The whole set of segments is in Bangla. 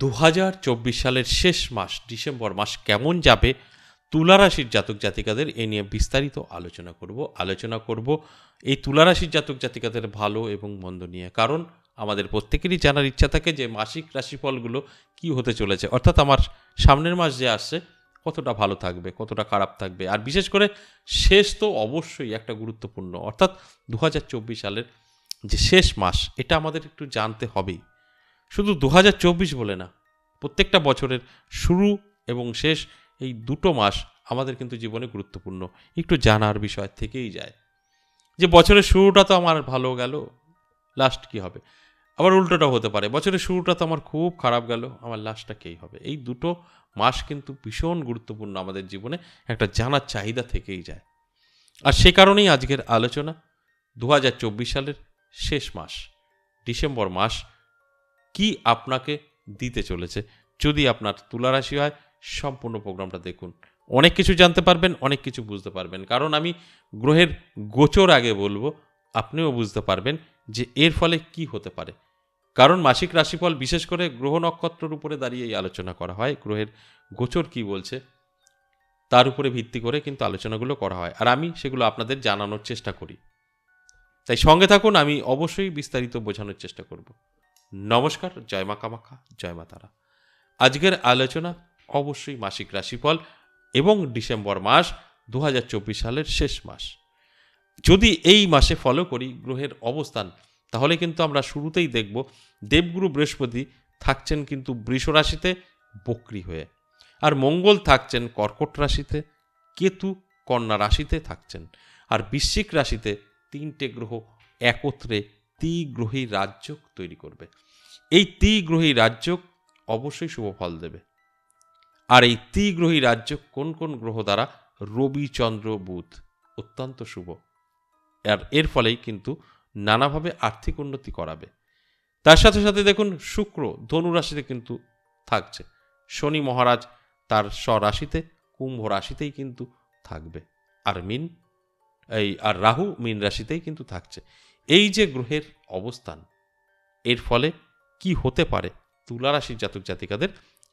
দু হাজার চব্বিশ সালের শেষ মাস, ডিসেম্বর মাস কেমন যাবে, তুলারাশির জাতক জাতিকাদের এ নিয়ে বিস্তারিত আলোচনা করব। আলোচনা করব এই তুলারাশির জাতক জাতিকাদের ভালো এবং মন্দ নিয়ে। কারণ আমাদের প্রত্যেকেরই জানার ইচ্ছা থাকে যে মাসিক রাশিফলগুলো কি হতে চলেছে। অর্থাৎ আমার সামনের মাস যে আসছে, কতটা ভালো থাকবে, কতটা খারাপ থাকবে। আর বিশেষ করে শেষ তো অবশ্যই একটা গুরুত্বপূর্ণ। অর্থাৎ দু হাজার চব্বিশ সালের যে শেষ মাস, এটা আমাদের একটু জানতে হবেই। শুধু দু হাজার চব্বিশ বলে না, প্রত্যেকটা বছরের শুরু এবং শেষ এই দুটো মাস আমাদের কিন্তু জীবনে গুরুত্বপূর্ণ। একটু জানার বিষয় থেকেই যায়। যে বছরের শুরুটা তো আমার ভালো গেল লাস্ট কি হবে? আবার উল্টোটাও হতে পারে, বছরের শুরুটা তো আমার খুব খারাপ গেল, আমার লাস্টটা কেই হবে? এই দুটো মাস কিন্তু ভীষণ গুরুত্বপূর্ণ আমাদের জীবনে, একটা জানার চাহিদা থেকেই যায়। আর সে কারণেই আজকের আলোচনা দু হাজার চব্বিশ সালের শেষ মাস, ডিসেম্বর মাস কি আপনাকে দিতে চলেছে? যদি আপনার তুলারাশি হয়, সম্পূর্ণ প্রোগ্রামটা দেখুন। অনেক কিছু জানতে পারবেন, অনেক কিছু বুঝতে পারবেন। কারণ আমি গ্রহের গোচর আগে বলব, আপনিও বুঝতে পারবেন যে এর ফলে কি হতে পারে। কারণ মাসিক রাশিফল, বিশেষ করে গ্রহ নক্ষত্রের উপরে দাঁড়িয়ে এই আলোচনা করা হয়, গ্রহের গোচর কি বলছে, তার উপরে ভিত্তি করে কিন্তু আলোচনাগুলো করা হয়। আর আমি সেগুলো আপনাদের জানানোর চেষ্টা করি। তাই সঙ্গে থাকুন, আমি অবশ্যই বিস্তারিত বোঝানোর চেষ্টা করব। নমস্কার, জয় মা কামাখা জয় মা তারা। আজকের আলোচনা অবশ্যই মাসিক রাশিফল এবং ডিসেম্বর মাস দু হাজার চব্বিশ সালের শেষ মাস। যদি এই মাসে ফলো করি গ্রহের অবস্থান, তাহলে কিন্তু আমরা শুরুতেই দেখব দেবগুরু বৃহস্পতি থাকছেন কিন্তু বৃষ রাশিতে বক্রি হয়ে। আর মঙ্গল থাকছেন কর্কট রাশিতে, কেতু কন্যা রাশিতে থাকছেন। আর বৃশ্চিক রাশিতে তিনটে গ্রহ একত্রে ত্রিগ্রহী রাজ্য তৈরি করবে। এই ত্রিগ্রহী রাজ্য অবশ্যই শুভ ফল দেবে। আর এই ত্রিগ্রহী রাজ্য কোন কোন গ্রহ দ্বারা? রবিচন্দ্র বুধ। অত্যন্ত শুভ। আর এর ফলেই কিন্তু নানাভাবে আর্থিক উন্নতি করাবে। তার সাথে সাথে দেখুন, শুক্র ধনু রাশিতে কিন্তু থাকছে। শনি মহারাজ তার স্বরাশিতে, কুম্ভ রাশিতেই কিন্তু থাকবে। আর মিন এই, আর রাহু মিন রাশিতেই কিন্তু থাকছে। এই যে গ্রহের অবস্থান, এর ফলে কি হতে পারে তুলা রাশির জাতক জাতিকাদের,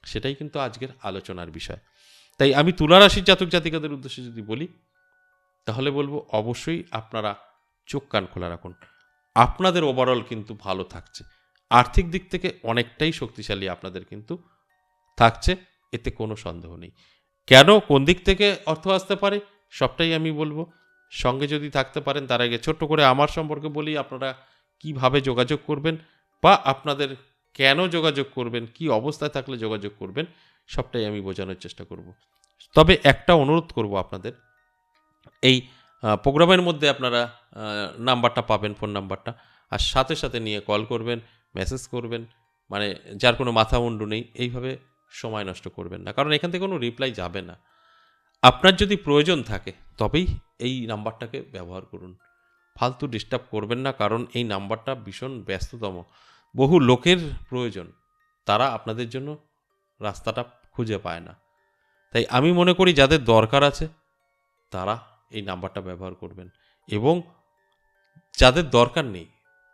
সেটাই কিন্তু আজকের আলোচনার বিষয়। তাই আমি তুলা রাশির জাতক জাতিকাদের উদ্দেশ্যে যদি বলি, তাহলে বলব অবশ্যই আপনারা চোখ কান খোলা রাখুন। আপনাদের ওভারঅল কিন্তু ভালো থাকছে। আর্থিক দিক থেকে অনেকটাই শক্তিশালী আপনাদের কিন্তু থাকছে, এতে কোনো সন্দেহ নেই। কেন, কোন দিক থেকে অর্থ আসতে পারে, সবটাই আমি বলব। সঙ্গে যদি থাকতে পারেন, তার আগে ছোট্ট করে আমার সম্পর্কে বলি, আপনারা কীভাবে যোগাযোগ করবেন বা আপনাদের কেন যোগাযোগ করবেন, কি অবস্থায় থাকলে যোগাযোগ করবেন, সবটাই আমি বোঝানোর চেষ্টা করব। তবে একটা অনুরোধ করব আপনাদের, এই প্রোগ্রামের মধ্যে আপনারা নাম্বারটা পাবেন, ফোন নাম্বারটা, আর সাথে সাথে নিয়ে কল করবেন, মেসেজ করবেন মানে যার কোনো মাথা মুন্ডু নেই, এইভাবে সময় নষ্ট করবেন না। কারণ এখান থেকে কোনো রিপ্লাই যাবে না। আপনার যদি প্রয়োজন থাকে, তবেই এই নাম্বারটাকে ব্যবহার করুন। ফালতু ডিস্টার্ব করবেন না, কারণ এই নাম্বারটা ভীষণ ব্যস্ততম। বহু লোকের প্রয়োজন, তারা আপনাদের জন্য রাস্তাটা খুঁজে পায় না। তাই আমি মনে করি যাদের দরকার আছে, তারা এই নাম্বারটা ব্যবহার করবেন এবং যাদের দরকার নেই,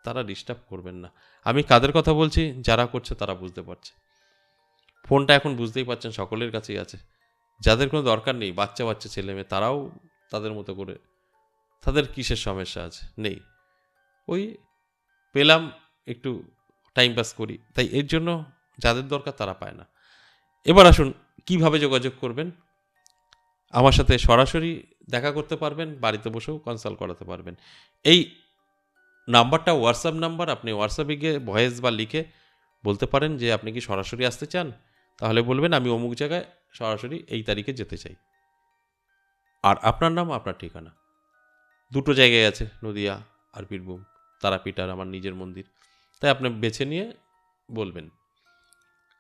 তারা ডিস্টার্ব করবেন না। আমি কাদের কথা বলছি? যারা করছে তারা বুঝতে পারছে। ফোনটা এখন বুঝতেই পারছেন, সকলের কাছেই আছে। যাদের কোনো দরকার নেই বাচ্চা বাচ্চা ছেলে মেয়ে তারাও তাদের মতো করে। তাদের কিসের সমস্যা আছে? নেই। ওই পেলাম, একটু টাইম পাস করি। তাই এর জন্য যাদের দরকার তারা পায় না। এবার আসুন, কীভাবে যোগাযোগ করবেন? আমার সাথে সরাসরি দেখা করতে পারবেন, বাড়িতে বসেও কনসাল্ট করাতে পারবেন। এই নাম্বারটা হোয়াটসঅ্যাপ নাম্বার, আপনি হোয়াটসঅ্যাপে গিয়ে ভয়েস বা লিখে বলতে পারেন যে, আপনি কি সরাসরি আসতে চান? তাহলে বলবেন, আমি অমুক জায়গায় সরাসরি এই তারিখে যেতে চাই। আর আপনার নাম, আপনার ঠিকানা। দুটো জায়গায় আছে, নদিয়া আর বীরভূম। তারাপীঠ আর আমার নিজের মন্দির। তাই আপনি বেছে নিয়ে বলবেন।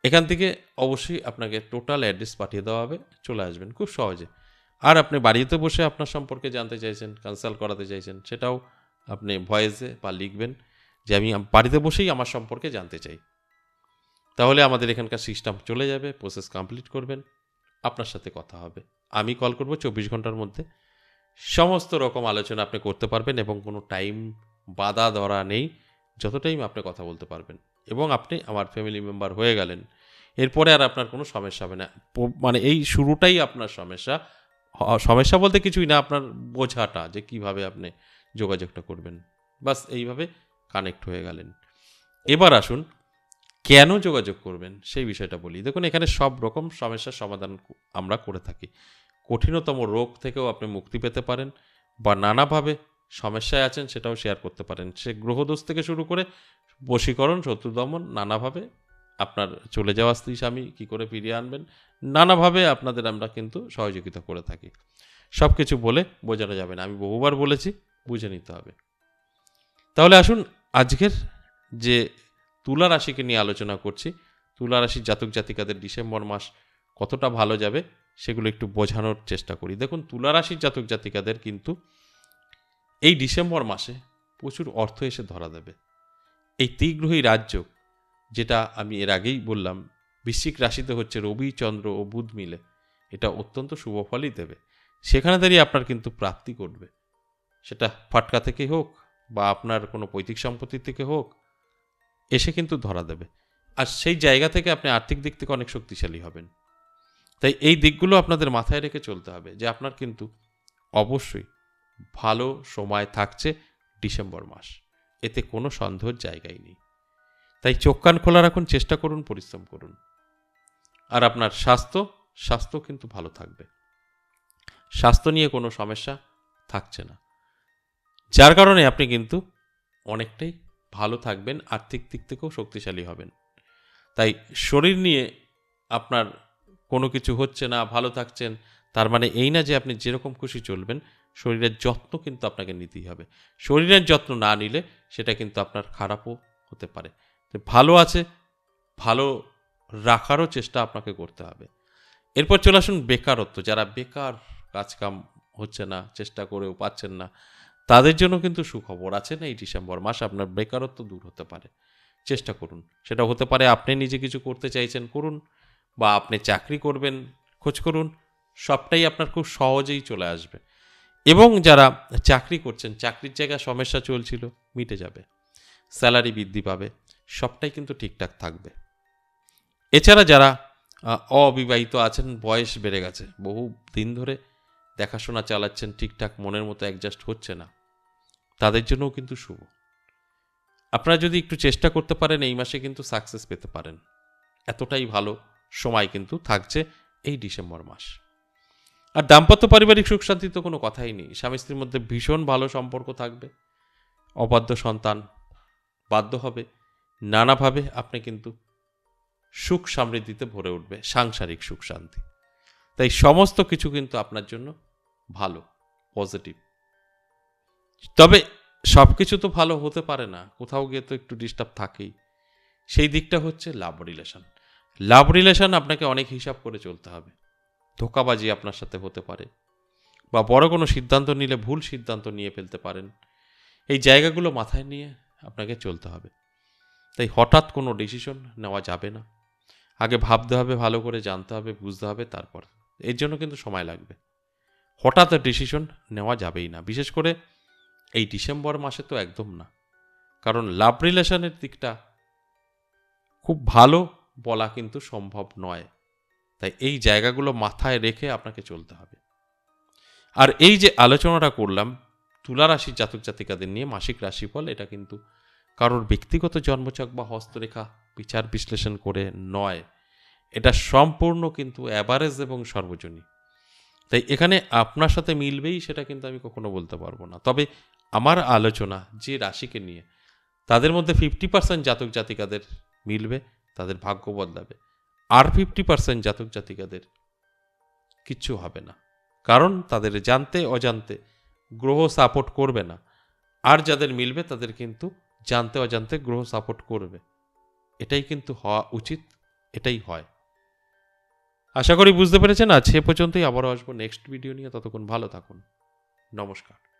এখান থেকে অবশ্যই আপনাকে টোটাল অ্যাড্রেস পাঠিয়ে দেওয়া হবে। চলে আসবেন খুব সহজে। আর আপনি বাড়িতে বসে আপনার সম্পর্কে জানতে চাইছেন কনসাল্ট করাতে চাইছেন, সেটাও আপনি ভয়েসে বা লিখবেন যে আমি বাড়িতে বসেই আমার সম্পর্কে জানতে চাই। তাহলে আমাদের এখানকার সিস্টেম চলে যাবে প্রসেস কমপ্লিট করবেন, আপনার সাথে কথা হবে। আমি কল করব চব্বিশ ঘণ্টার মধ্যে। সমস্ত রকম আলোচনা আপনি করতে পারবেন এবং কোনো টাইম বাধা ধরা নেই যত টাইম আপনি কথা বলতে পারবেন। এবং আপনি আমার ফ্যামিলি মেম্বার হয়ে গেলেন। এরপরে আর আপনার কোনো সমস্যা হবে না। মানে এই শুরুটাই আপনার সমস্যা। সমস্যা বলতে কিছুই না, আপনার বোঝাটা যে কীভাবে আপনি যোগাযোগটা করবেন। বাস এইভাবে কানেক্ট হয়ে গেলেন। এবার আসুন, কেন যোগাযোগ করবেন সেই বিষয়টা বলি। দেখুন, এখানে সব রকম সমস্যার সমাধান আমরা করে থাকি। কঠিনতম রোগ থেকেও আপনি মুক্তি পেতে পারেন বা নানাভাবে সমস্যায় আছেন সেটাও শেয়ার করতে পারেন। সে গ্রহদোষ থেকে শুরু করে বশীকরণ শত্রু দমন নানাভাবে আপনার চলে যাওয়া স্ত্রী, স্বামী কী করে ফিরিয়ে আনবেন, নানাভাবে আপনাদের আমরা কিন্তু সহযোগিতা করে থাকি। সব কিছু বলে বোঝানো যাবে না। আমি বহুবার বলেছি, বুঝে নিতে হবে। তাহলে আসুন আজকের যে তুলা রাশিকে নিয়ে আলোচনা করছি। তুলা রাশির জাতক জাতিকাদের ডিসেম্বর মাস কতটা ভালো যাবে সেগুলো একটু বোঝানোর চেষ্টা করি। দেখুন তুলা রাশির জাতক জাতিকাদের কিন্তু এই ডিসেম্বর মাসে প্রচুর অর্থ এসে ধরা দেবে। এই তীগ্রহী রাজ্য, যেটা আমি এর আগেই বললাম, বৃশ্চিক রাশিতে হচ্ছে রবি, চন্দ্র ও বুধ মিলে, এটা অত্যন্ত শুভ ফলই দেবে। সেখানে দাঁড়িয়ে আপনার কিন্তু প্রাপ্তি ঘটবে। সেটা ফাটকা থেকে হোক বা আপনার কোনো পৈতৃক সম্পত্তি থেকে হোক, এসে কিন্তু ধরা দেবে। আর সেই জায়গা থেকে আপনি আর্থিক দিক থেকে অনেক শক্তিশালী হবেন। তাই এই দিকগুলো আপনাদের মাথায় রেখে চলতে হবে যে আপনার কিন্তু অবশ্যই ভালো সময় থাকছে ডিসেম্বর মাস। এতে কোনো সন্দেহের জায়গাই নেই। তাই চোখ কান খোলা রাখুন, চেষ্টা করুন, পরিশ্রম করুন। আর আপনার স্বাস্থ্য স্বাস্থ্য কিন্তু ভালো থাকবে। স্বাস্থ্য নিয়ে কোনো সমস্যা থাকছে না। যার কারণে আপনি কিন্তু অনেকটাই ভালো থাকবেন, আর্থিক দিক থেকেও শক্তিশালী হবেন। তাই শরীর নিয়ে আপনার কোনো কিছু হচ্ছে না, ভালো থাকছেন, তার মানে এই না যে আপনি যেরকম খুশি চলবেন, শরীরের যত্ন কিন্তু আপনাকে নিতেই হবে। শরীরের যত্ন না নিলে সেটা কিন্তু আপনার খারাপও হতে পারে। ভালো আছে, ভালো রাখারও চেষ্টা আপনাকে করতে হবে। এরপর চলে আসুন বেকারত্ব। যারা বেকার কাজকাম হচ্ছে না, চেষ্টা করেও পাচ্ছেন না, তাদের জন্য কিন্তু সুখবর আছে না এই ডিসেম্বর মাস আপনার বেকারত্ব দূর হতে পারে। চেষ্টা করুন। সেটা হতে পারে আপনি নিজে কিছু করতে চাইছেন, করুন। বা আপনি চাকরি করবেন, খোঁজ করুন, সবটাই আপনার খুব সহজেই চলে আসবে। এবং যারা চাকরি করছেন, চাকরির জায়গায় সমস্যা চলছিল, মিটে যাবে, স্যালারি বৃদ্ধি পাবে, সবটাই কিন্তু ঠিকঠাক থাকবে। এছাড়া যারা অবিবাহিত আছেন, বয়স বেড়ে গেছে, বহু দিন ধরে দেখাশোনা চালাচ্ছেন, ঠিকঠাক মনের মতো অ্যাডজাস্ট হচ্ছে না, তাদের জন্যও কিন্তু শুভ। আপনারা যদি একটু চেষ্টা করতে পারেন, এই মাসে কিন্তু সাকসেস পেতে পারেন। এতটাই ভালো। সময় কিন্তু থাকছে এই ডিসেম্বর মাস। আর দাম্পত্য পারিবারিক সুখ শান্তি তো কোনো কথাই নেই। স্বামী স্ত্রীর মধ্যে ভীষণ ভালো সম্পর্ক থাকবে। অবাধ্য সন্তান বাধ্য হবে। নানাভাবে আপনি কিন্তু সুখ সমৃদ্ধিতে ভরে উঠবে, সাংসারিক সুখ শান্তি। তাই সমস্ত কিছু কিন্তু আপনার জন্য ভালো, পজিটিভ। তবে সব কিছু তো ভালো হতে পারে না। কোথাও গিয়ে তো একটু ডিস্টার্ব থাকেই। সেই দিকটা হচ্ছে লাভ রিলেশন লাভ রিলেশন আপনাকে অনেক হিসাব করে চলতে হবে। ধোকাবাজি আপনার সাথে হতে পারে বা বড় কোনো সিদ্ধান্ত নিলে ভুল সিদ্ধান্ত নিয়ে ফেলতে পারেন। এই জায়গাগুলো মাথায় নিয়ে আপনাকে চলতে হবে। তাই হঠাৎ কোনো ডিসিশন নেওয়া যাবে না। আগে ভাবতে হবে, ভালো করে জানতে হবে, বুঝতে হবে, তারপর। এর জন্য কিন্তু সময় লাগবে। হঠাৎ ডিসিশন নেওয়া যাবেই না। বিশেষ করে এই ডিসেম্বর মাসে তো একদম না। কারণ লাভ রিলেশনের দিকটা খুব ভালো বলা কিন্তু সম্ভব নয়। তাই এই জায়গাগুলো মাথায় রেখে আপনাকে চলতে হবে। আর এই যে আলোচনাটা করলাম, তুলা রাশির জাতক জাতিকাদের নিয়ে মাসিক রাশিফল, এটা কিন্তু কারোর ব্যক্তিগত জন্মচক বা হস্তরেখা বিচার বিশ্লেষণ করে নয়। এটা সম্পূর্ণ কিন্তু অ্যাভারেজ এবং সর্বজনীন। তাই এখানে আপনার সাথে মিলবেই, সেটা কিন্তু আমি কখনো বলতে পারব না। তবে আমার আলোচনা যে রাশিকে নিয়ে, তাদের মধ্যে ফিফটি পার্সেন্ট জাতক জাতিকাদের মিলবে তাদের ভাগ্য বদলাবে। আর ফিফটি পার্সেন্ট জাতক জাতিকাদের কিচ্ছু হবে না। কারণ তাদের জানতে অজান্তে গ্রহ সাপোর্ট করবে না। আর যাদের মিলবে তাদের কিন্তু জানতে অজান্তে গ্রহ সাপোর্ট করবে। এটাই কিন্তু হওয়া উচিত, এটাই হয়। আশা করি বুঝতে পেরেছেন। আজ সে পর্যন্তই। আবারও আসব নেক্সট ভিডিও নিয়ে। ততক্ষণ ভালো থাকুন। নমস্কার।